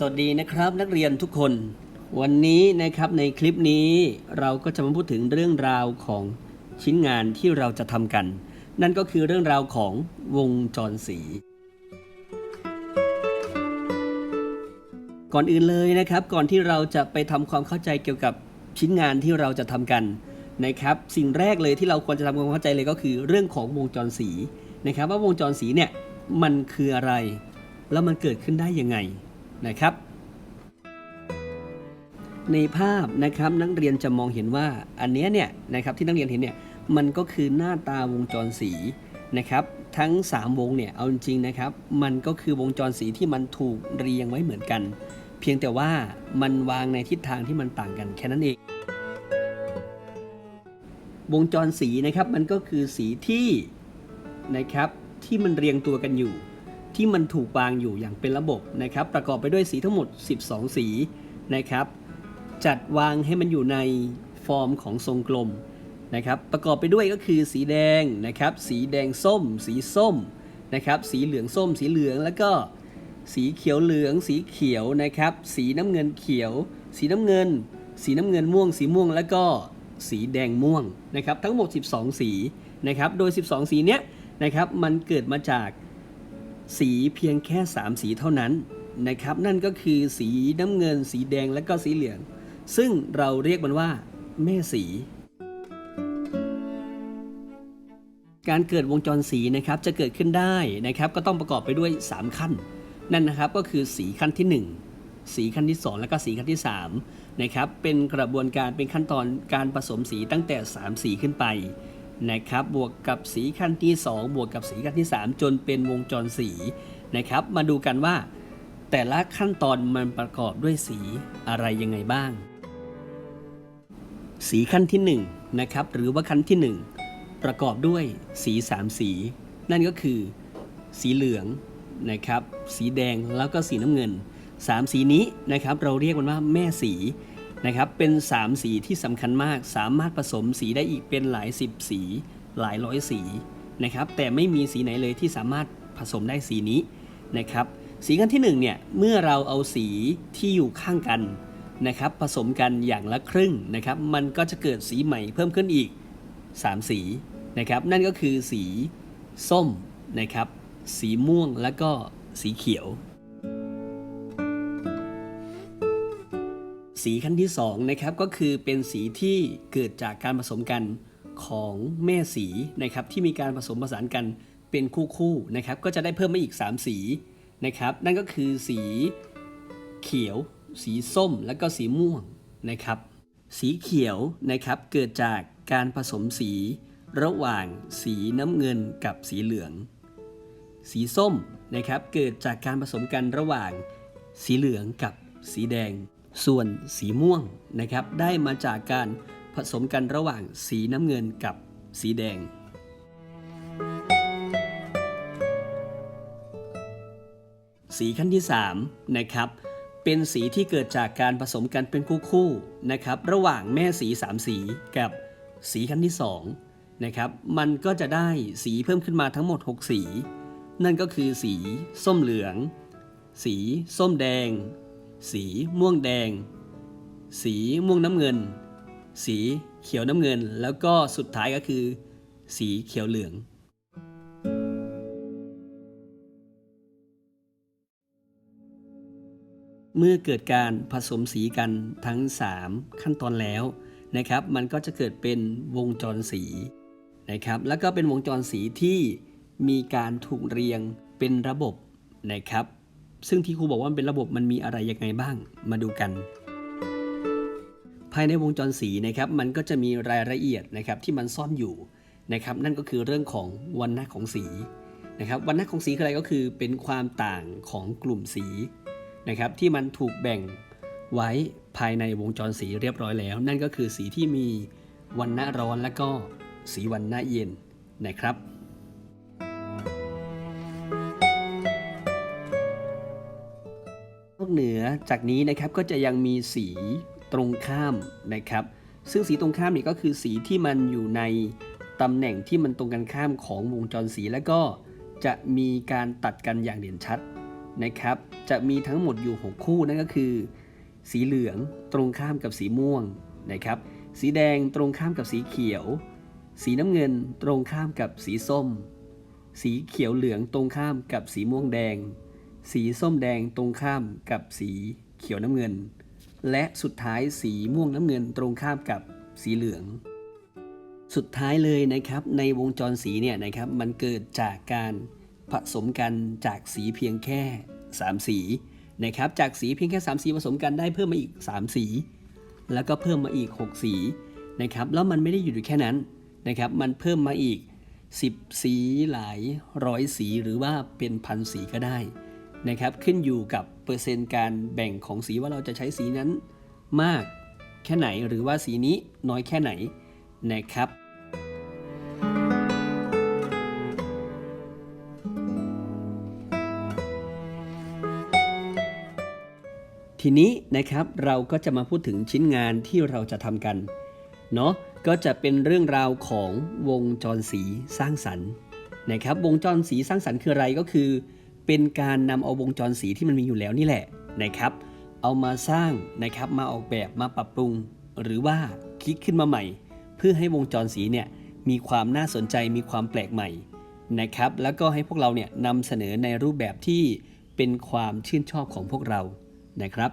สวัสดีนะครับนักเรียนทุกคน วันนี้นะครับในคลิปนี้เราก็จะมาพูดถึงเรื่องราวของชิ้นงานที่เราจะทำกัน นั่นก็คือเรื่องราวของวงจรสี ก่อนอื่นเลยนะครับ ก่อนที่เราจะไปทำความเข้าใจเกี่ยวกับชิ้นงานที่เราจะทำกันนะครับ สิ่งแรกเลยที่เราควรจะทำความเข้าใจเลยก็คือ เรื่องของวงจรสีนะครับ ว่าวงจรสีเนี่ยมันคืออะไร แล้วมันเกิดขึ้นได้ยังไง นะครับ ในภาพนะครับนักเรียนจะมองเห็นว่าอันนี้เนี่ยนะครับที่นักเรียนเห็นเนี่ยมันก็คือหน้าตาวงจรสีนะครับทั้ง 3 วงเนี่ยเอาจริงๆนะครับ มันก็คือวงจรสีที่มันถูกเรียงไว้เหมือนกัน เพียงแต่ว่ามันวางในทิศทางที่มันต่างกันแค่นั้นเอง วงจรสีนะครับมันก็คือสีที่นะครับที่มันเรียงตัวกันอยู่ ที่มันถูกวางอยู่อย่างเป็นระบบนะครับ ประกอบไปด้วยสีทั้งหมด 12 สีนะครับ จัดวางให้มันอยู่ในฟอร์มของทรงกลมนะครับ ประกอบไปด้วยก็คือสีแดงนะครับ สีแดงส้ม สีส้มนะครับ สีเหลืองส้ม สีเหลืองแล้วก็สีเขียวเหลือง สีเขียวนะครับ สีน้ำเงินเขียว สีน้ำเงิน สีน้ำเงินม่วง สีม่วงแล้วก็สีแดงม่วงนะครับ ทั้งหมด 12 สีนะครับ โดย 12 สีเนี้ยนะครับ มันเกิดมาจาก สีเพียงแค่ 3 สีเท่านั้นนะครับ นั่นก็คือสีน้ำเงิน สีแดงและก็สีเหลือง ซึ่งเราเรียกมันว่า แม่สี การเกิดวงจรสีนะครับจะเกิดขึ้นได้นะครับก็ต้องประกอบไปด้วย 3 ขั้น นั่นนะครับก็คือสีขั้นที่ 1 สีขั้นที่ 2 และก็สีขั้นที่3นะครับเป็นกระบวนการเป็นขั้นตอนการผสมสีตั้งแต่ 3 สีขึ้นไป นะครับบวกกับสีขั้นที่ 2 บวกกับสีขั้นที่ 3 จนเป็นวงจรสีนะครับ มาดูกันว่า แต่ละขั้นตอนมันประกอบด้วยสีอะไรยังไงบ้าง สีขั้นที่1นะครับหรือว่าขั้นที่ 1 ประกอบด้วยสี 3 สี นั่นก็คือ สีเหลืองนะครับ สีแดงแล้วก็สีน้ำเงิน 3 สีนี้นะครับเราเรียกมันว่าแม่สี นะครับ เป็น 3 สีที่สำคัญมาก สามารถผสมสีได้อีกเป็นหลายสิบสี หลายร้อยสีนะครับ แต่ไม่มีสีไหนเลยที่สามารถผสมได้สีนี้นะครับ สีขั้นที่1เนี่ย เมื่อเราเอาสีที่อยู่ข้างกันนะครับ ผสมกันอย่างละครึ่งนะครับ มันก็จะเกิดสีใหม่เพิ่มขึ้นอีก 3 สีนะครับ นั่นก็คือสีส้มนะครับ สีม่วงแล้วก็สีเขียว สีขั้นที่2นะครับก็คือเป็นสีที่เกิดจากการผสมกันของแม่สีนะครับที่มีการผสมผสานกันเป็นคู่ๆนะครับก็จะได้เพิ่มมาอีก 3 สีนะครับนั่นก็คือสีเขียว สีส้ม และก็สีม่วงนะครับสีเขียวนะครับเกิดจากการผสมสีระหว่างสีน้ำเงินกับสีเหลือง สีส้มนะครับเกิดจากการผสมกันระหว่างสีเหลืองกับสีแดง ส่วนสีม่วงนะครับได้มาจากการผสมกันระหว่างสีน้ำเงินกับสีแดง สีขั้นที่3นะครับเป็นสีที่เกิดจากการผสมกันเป็นคู่ๆนะครับระหว่างแม่สี3สีกับสีขั้นที่2นะครับมันก็จะได้สีเพิ่มขึ้นมาทั้งหมด 6 สี นั่นก็คือสีส้มเหลือง สีส้มแดง สีม่วงแดง สีม่วงน้ำเงิน สีเขียวน้ำเงิน แล้วก็สุดท้ายก็คือ สีเขียวเหลืองเมื่อเกิดการผสมสีกันทั้ง 3 ขั้นตอนแล้วนะครับ มันก็จะเกิดเป็นวงจรสีนะครับ แล้วก็เป็นวงจรสีที่มีการถูกเรียงเป็นระบบนะครับ ซึ่งที่ครูบอกว่าเป็นระบบมันมีอะไรยังไงบ้าง มาดูกัน ภายในวงจรสีนะครับมันก็จะมีรายละเอียดนะครับที่มันซ่อนอยู่นะครับนั่นก็คือเรื่องของวันณะของสีนะครับวันณะของสีคืออะไรก็คือเป็นความต่างของกลุ่มสีนะครับที่มันถูกแบ่งไว้ภายในวงจรสีเรียบร้อยแล้ว นั่นก็คือสีที่มีวันณะร้อนและก็สีวันณะเย็นนะครับ อกเหนือจากนี้นะครับก็จะยังมีสีตรงข้ามนะครับ ซึ่งสีตรงข้ามนี่ก็คือสีที่มันอยู่ในตำแหน่งที่มันตรงกันข้ามของวงจรสีแล้วก็จะมีการตัดกันอย่างเด่นชัดนะครับ จะมีทั้งหมดอยู่ 6 คู่นั่นก็คือ สีเหลืองตรงข้ามกับสีม่วงนะครับ สีแดงตรงข้ามกับสีเขียว สีน้ำเงินตรงข้ามกับสีส้ม สีเขียวเหลืองตรงข้ามกับสีม่วงแดง สีส้มแดงตรงข้ามกับสีเขียวน้ำเงิน และสุดท้ายสีม่วงน้ำเงินตรงข้ามกับสีเหลือง สุดท้ายเลยนะครับในวงจรสีเนี่ยนะครับมันเกิดจากการผสมกันจากสีเพียงแค่ 3 สีนะครับจากสีเพียงแค่ 3 สีผสมกันได้เพิ่มมาอีก 3 สี แล้วก็เพิ่มมาอีก 6 สีนะครับแล้วมันไม่ได้อยู่แค่นั้นนะครับมันเพิ่มมาอีก 10 สีหลายร้อยสีหรือว่าเป็นพันสีก็ได้ นะครับขึ้นอยู่กับเปอร์เซ็นต์การแบ่งของสีว่าเราจะใช้สีนั้นมากแค่ไหนหรือว่าสีนี้น้อยแค่ไหนนะครับ ทีนี้นะครับเราก็จะมาพูดถึงชิ้นงานที่เราจะทำกันเนาะก็จะเป็นเรื่องราวของวงจรสีสร้างสรรค์นะครับ วงจรสีสร้างสรรค์คืออะไรก็คือ เป็นการนำเอาวงจรสีที่มันมีอยู่แล้วนี่แหละนะครับ เอามาสร้างนะครับมาออกแบบมาปรับปรุง หรือว่าคิดขึ้นมาใหม่ เพื่อให้วงจรสีเนี่ยมีความน่าสนใจมีความแปลกใหม่นะครับแล้วก็ให้พวกเราเนี่ยนำเสนอในรูปแบบที่เป็นความชื่นชอบของพวกเรานะครับ